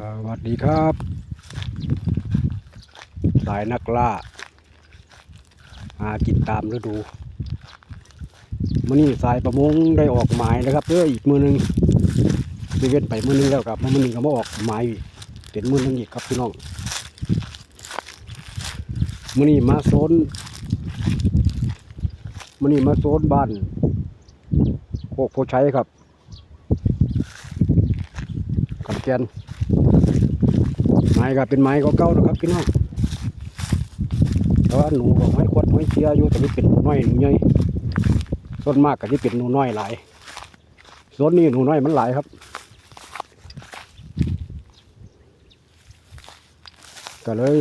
สวัสดีครับ สายนักล่าหากินตามฤดูมื่อนี้สายประมงได้ออกหมายนะครับเอออีกมือหนึ่งไปเว้นไปมือหนึงแล้วครับมือหนึงก็มาออกหมายเป็นมือหนึงอีกครับพี่น้องมื่อนี้มาโซนมื่อนี้มาโซนบ้านโคกโพชัยครับขอนแก่น ไม้ก็เป็นไม้ก็เก่านะครับพี่น้องแต่ว่าหนูก็ไม้คดไม้เชียอยู่แต่นี่เป็นหนูน้อยหนูใหญ่ส่วนมากก็ที่เป็นหนูน้อยหลายส่วนนี้หนูน้อยมันหลายครับก็เลย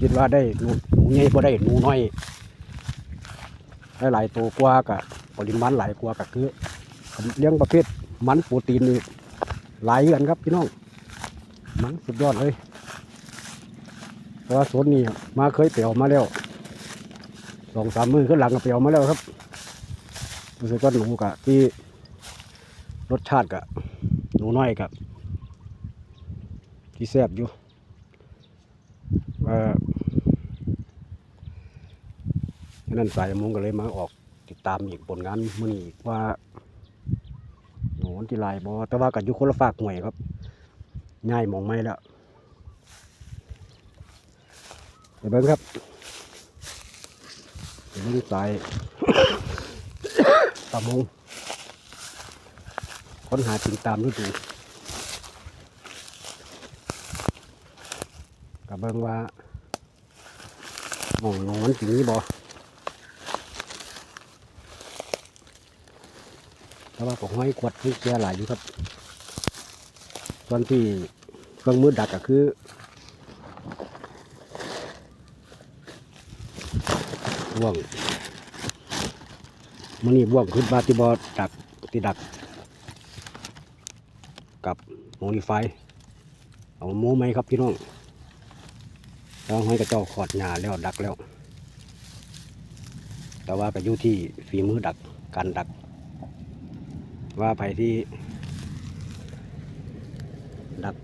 คิดว่าได้หนูหนูใหญ่พอได้หนูน้อยได้หลายตัวกว่ากับปริมาณหลายกว่าก็คือ เลี้ยงประเภทมันโปรตีนนี่หลายเกันครับพี่น้อง มันสุดยอดเลยเพราะสวนนี้มาเคยเปลียวมาแล้วสองสามมือขึ้นหลังก็เปลียวมาแล้วครับรู้สึกว่าหนูกะที่รสชาติกะหนูน้อยกับที่แซ่บอยู่เอ่อฉะนั้นสายมงก็เลยมาออกติดตามอีกผลงานมื่อนี้ว่า โหนที่ลายบอแต่ว่ากันอยู่คนละฝากห่วยครับง่ายมองไม่แล้วไปเบิ้งครับไปเบิ้งสายตามงค้นหาติงตามฤดูกับเบิ้งว่าหมองนอนสีนี้บอ แต่ว่าผมให้กวดให้แกหลายอยู่ครับ ส่วนที่เครื่องมือดักก็คือบ่วงมันนี่บ่วงขึ้นบาติบอดักติดัก กับโมนิไฟ เอาโม้ไหมครับพี่น้องต้องให้กระเจ้าขอดหญ้าแล้วดักแล้ว แต่ว่าก็อยู่ที่ฝีมือดักการดัก ว่าไผที่ดัก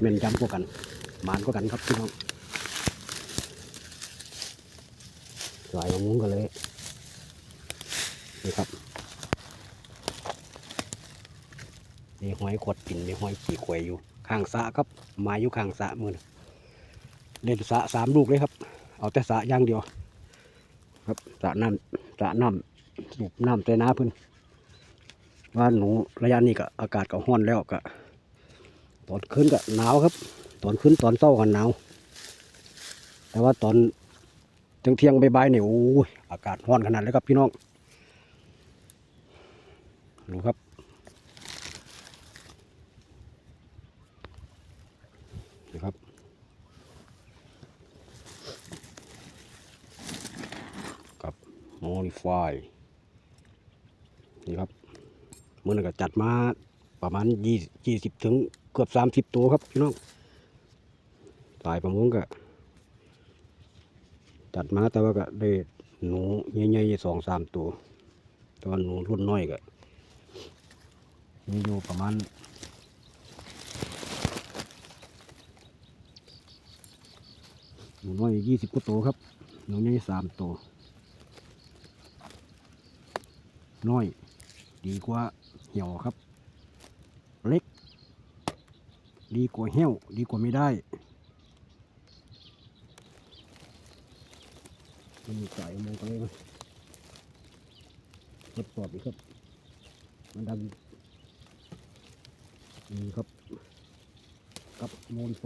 เม่นจำกว่ากันหมานกว่ากันครับพี่น้องสายง่วงกันเลยนี่ครับมีหอยขดปิ่นมีหอยขี่ขวยอยู่ข้างสะครับไมาอยู่ข้างสะมือนะเล่นสะสามลูกเลยครับ เอาแต่สะอย่างเดียว ครับสะน้ำสะน้ำสูบน้ำใส่น้าพิ่น ว่าหนูระยะนี้ก็อากาศก็ร้อนแล้วก็ตอนขึ้นก็หนาวครับ ตอนขึ้นตอนเศร้าก็หนาว แต่ว่าตอนเที่ยงเที่ยงบ่ายๆเนี่ยโอ้ยอากาศร้อนขนาดเลยครับพี่น้องดูครับนี่ครับกับโมดิฟาย มื่อนั้นก็จัดมาประมาณยี่ยี่สิบถึงเกือบสามสิบตัวครับพี่น้องสายประมงก็จัดมาแต่ว่าก็ได้หนูใหญ่ๆสองสามตัวแตอนหนูรุ่นน้อยก็มีอยู่ประมาณหนูน้อยยี่สิบกว่าตัวครับหนูใหญ่สามตัวน้อย ดีกว่า หี่ยวครับ เล็ก ดีกว่าเหี่ยว ดีกว่าไม่ได้มันมีสายมองกันเลยมั้ยทดสอบอีกครับ มันดังนี่ครับ กับโมนไฟ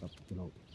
กับพี่น้อง